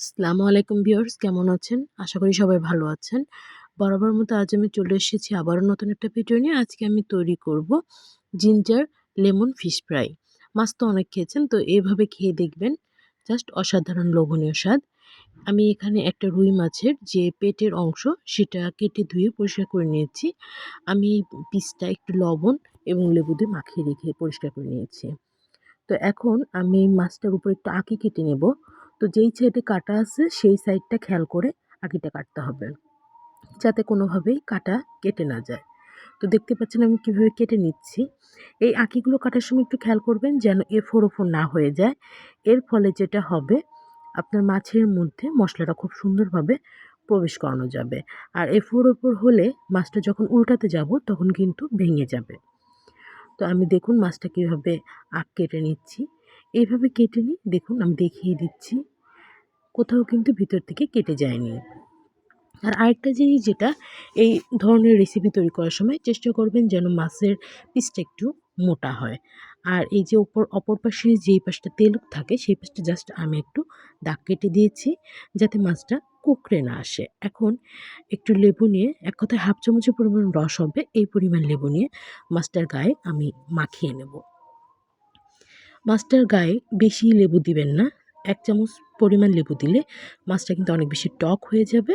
আসসালামু আলাইকুম ভিউয়ার্স, কেমন আছেন? আশা করি সবাই ভালো আছেন। বরাবর মতো আজ আমি চলে এসেছি আবারও নতুন একটা ভিডিও নিয়ে। আজকে আমি তৈরি করব জিঞ্জার লেমন ফিশ ফ্রাই মাছ তো অনেক খেয়েছেন, তো এইভাবে খেয়ে দেখবেন। জাস্ট অসাধারণ লোভনীয় স্বাদ। আমি এখানে একটা রুই মাছের যে পেটের অংশ, সেটা কেটে ধুয়ে পরিষ্কার করে নিয়েছি। আমি এই পিসটা একটু লবণ এবং লেবু দিয়ে মাখিয়ে রেখে পরিষ্কার করে নিয়েছি। তো এখন আমি মাছটার উপর একটু আঁকি কেটে নেব। তো যেই সাইডে কাটা আছে, সেই সাইডটা খেয়াল করে আঁকিটা কাটতে হবে। যাতে কোনোভাবেই কাটা কেটে না যায়। তো দেখতে পাচ্ছেন আমি কীভাবে কেটে নিচ্ছি। এই আঁকিগুলো কাটার সময় একটু খেয়াল করবেন যেন এ ফোর ওফোর না হয়ে যায়। এর ফলে যেটা হবে, আপনার মাছের মধ্যে মশলাটা খুব সুন্দরভাবে প্রবেশ করানো যাবে। আর এ ফোর ওপর হলে মাছটা যখন উল্টাতে যাব, তখন কিন্তু ভেঙে যাবে। তো আমি দেখুন মাছটা কীভাবে আঁক কেটে নিচ্ছি। এইভাবে কেটে নিই। দেখুন, আমি দেখিয়ে দিচ্ছি। কোথাও কিন্তু ভিতর থেকে কেটে যায়নি। আর আরেকটা জিনিস যেটা, এই ধরনের রেসিপি তৈরি করার সময় চেষ্টা করবেন যেন মাছের পিসটা একটু মোটা হয়। আর এই যে ওপর, অপর পাশে যেই পাশটা তেল থাকে, সেই পাশটা জাস্ট আমি একটু দাগ কেটে দিয়েছি, যাতে মাছটা কুকড়ে না আসে। এখন একটু লেবু নিয়ে, এক কথায় হাফ চামচের পরিমাণ রস হবে, এই পরিমাণ লেবু নিয়ে মাছটার গায়ে আমি মাখিয়ে নেব। মাছটার গায়ে বেশি লেবু দিবেন না। এক চামচ পরিমাণ লেবু দিলে মাছটা কিন্তু অনেক বেশি টক হয়ে যাবে।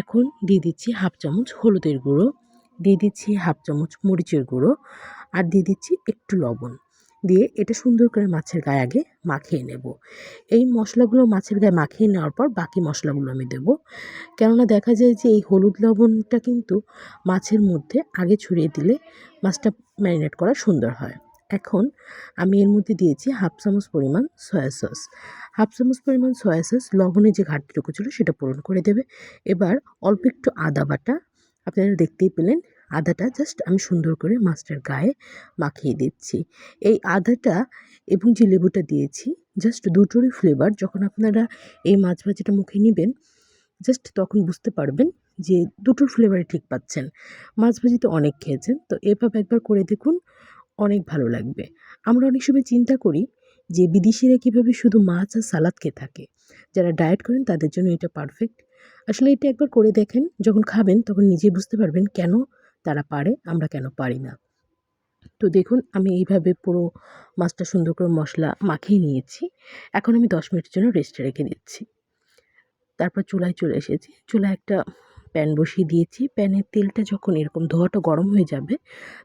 এখন দিয়ে দিচ্ছি হাফ চামচ হলুদের গুঁড়ো, দিয়ে দিচ্ছি হাফ চামচ মরিচের গুঁড়ো আর দিয়ে দিচ্ছি একটু লবণ। দিয়ে এটা সুন্দর করে মাছের গায়ে আগে মাখিয়ে নেব। এই মশলাগুলো মাছের গায়ে মাখিয়ে নেওয়ার পর বাকি মশলাগুলো আমি দেব। কেননা দেখা যায় যে এই হলুদ লবণটা কিন্তু মাছের মধ্যে আগে ছড়িয়ে দিলে মাছটা ম্যারিনেট করা সুন্দর হয়। এখন আমি এর মধ্যে দিয়েছি হাফ চামচ পরিমাণ সয়া সস। হাফ চামচ পরিমাণ সয়া সস লবণে যে ঘাটতিটুকু ছিল সেটা পূরণ করে দেবে। এবার অল্প একটু আদা বাটা, আপনারা দেখতেই পেলেন আদাটা জাস্ট আমি সুন্দর করে মাছটার গায়ে মাখিয়ে দিচ্ছি। এই আদাটা এবং যে লেবুটা দিয়েছি জাস্ট দুটোরই ফ্লেভার যখন আপনারা এই মাছ ভাজিটা মুখে নেবেন জাস্ট তখন বুঝতে পারবেন যে দুটোর ফ্লেভারই ঠিক পাচ্ছেন। মাছ ভাজি তো অনেক খেয়েছেন, তো এভাবে একবার করে দেখুন অনেক ভালো লাগবে। আমরা অনেক সময় চিন্তা করি যে বিদেশিরা কীভাবে শুধু মাছ আর সালাদ খেয়ে থাকে। যারা ডায়েট করেন তাদের জন্য এটা পারফেক্ট আসলে এটা একবার করে দেখেন, যখন খাবেন তখন নিজে বুঝতে পারবেন কেন তারা পারে, আমরা কেন পারি না। তো দেখুন, আমি এইভাবে পুরো মাছটা সুন্দর করে মশলা মাখিয়ে নিয়েছি। এখন আমি দশ মিনিটের জন্য রেস্টে রেখে দিচ্ছি। তারপর চুলায় চলে এসেছি। চুলায় একটা প্যান বসিয়ে দিয়েছি। প্যানের তেলটা যখন এরকম ধোয়াটা গরম হয়ে যাবে,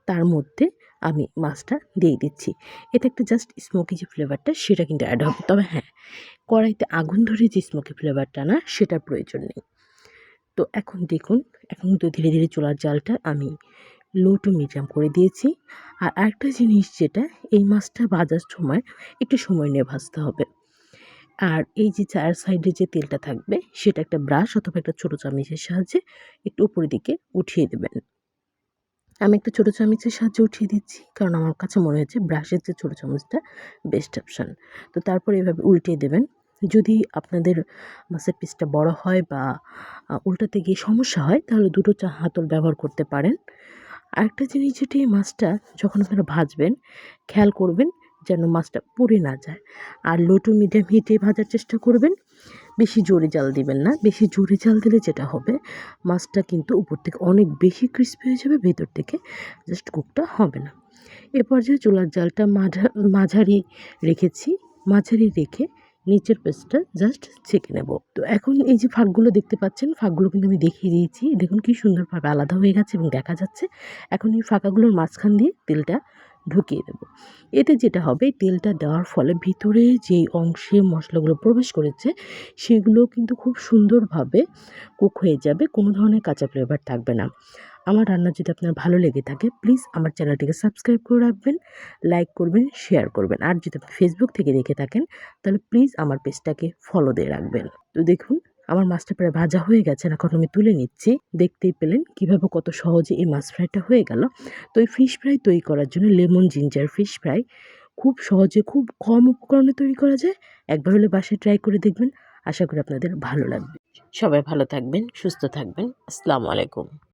তার মধ্যে আমি মাছটা দিয়ে দিচ্ছি। এতে একটা জাস্ট স্মোকি যে ফ্লেভারটা সেটা কিন্তু অ্যাড হবে। তবে হ্যাঁ কড়াইতে আগুন ধরে যে স্মোকি ফ্লেভারটা না, সেটার প্রয়োজন নেই। তো এখন দেখুন, এখন তো ধীরে ধীরে চুলার জালটা আমি লো টু মিডিয়াম করে দিয়েছি। আর আরেকটা জিনিস যেটা, এই মাছটা ভাজার সময় একটু সময় নিয়ে ভাজতে হবে। আর এই যে চার সাইডে যে তেলটা থাকবে, সেটা একটা ব্রাশ অথবা একটা ছোটো চামচের সাহায্যে একটু উপরের দিকে উঠিয়ে দেবেন। আমি একটা ছোটো চামচের সাহায্যে উঠিয়ে দিচ্ছি, কারণ আমার কাছে মনে হয়েছে ব্রাশের যে ছোটো চামচটা বেস্ট অপশান তো তারপর এভাবে উল্টিয়ে দেবেন। যদি আপনাদের মাছের পিসটা বড় হয় বা উল্টাতে গিয়ে সমস্যা হয়, তাহলে দুটো চা, হাতল ব্যবহার করতে পারেন। আরেকটা জিনিস যেটি মাছটা যখন আপনারা ভাজবেন, খেয়াল করবেন যেন মাছটা পুড়ে না যায়। আর লো টু মিডিয়াম হিটে ভাজার চেষ্টা করবেন, বেশি জোরে জাল দিবেন না। বেশি জোরে জাল দিলে যেটা হবে, মাছটা কিন্তু উপর থেকে অনেক বেশি ক্রিস্পি হয়ে যাবে, ভেতর থেকে জাস্ট কুকটা হবে না। এ পর্যায়ে চুলার জালটা মাঝা, মাঝারি রেখেছি। মাঝারি রেখে নিচের পেস্টটা জাস্ট ছেঁকে নেব। তো এখন এই যে ফাঁকগুলো দেখতে পাচ্ছেন, ফাঁকগুলো কিন্তু আমি দেখিয়ে দিয়েছি। দেখুন কি সুন্দরভাবে আলাদা হয়ে গেছে এবং দেখা যাচ্ছে। এখন এই ফাঁকাগুলোর মাঝখান দিয়ে তেলটা ঢুকিয়ে দেব। এতে যেটা হবে, তেলটা দেওয়ার ফলে ভিতরে যেই অংশে মশলাগুলো প্রবেশ করেছে, সেগুলো কিন্তু খুব সুন্দরভাবে কুক হয়ে যাবে, কোনো ধরনের কাঁচা ফ্লেভার থাকবে না। আমার রান্না যদি আপনার ভালো লেগে থাকে প্লিজ আমার চ্যানেলটিকে সাবস্ক্রাইব করে রাখবেন লাইক করবেন শেয়ার করবেন। আর যদি ফেসবুক থেকে দেখে থাকেন, তাহলে প্লিজ আমার পেজটাকে ফলো দিয়ে রাখবেন। তো দেখুন আমার মাছটা প্রায় ভাজা হয়ে গেছে, এখন আমি তুলে নিচ্ছি। দেখতেই পেলেন কীভাবে কত সহজে এই মাছ ফ্রাইটা হয়ে গেল। তো এই ফিশ ফ্রাই তৈরি করার জন্য লেমন জিঞ্জার ফিশ ফ্রাই খুব সহজে, খুব কম উপকরণে তৈরি করা যায়। একবার হলে বাসায় ট্রাই করে দেখবেন। আশা করি আপনাদের ভালো লাগবে। সবাই ভালো থাকবেন, সুস্থ থাকবেন। আসসালামু আলাইকুম।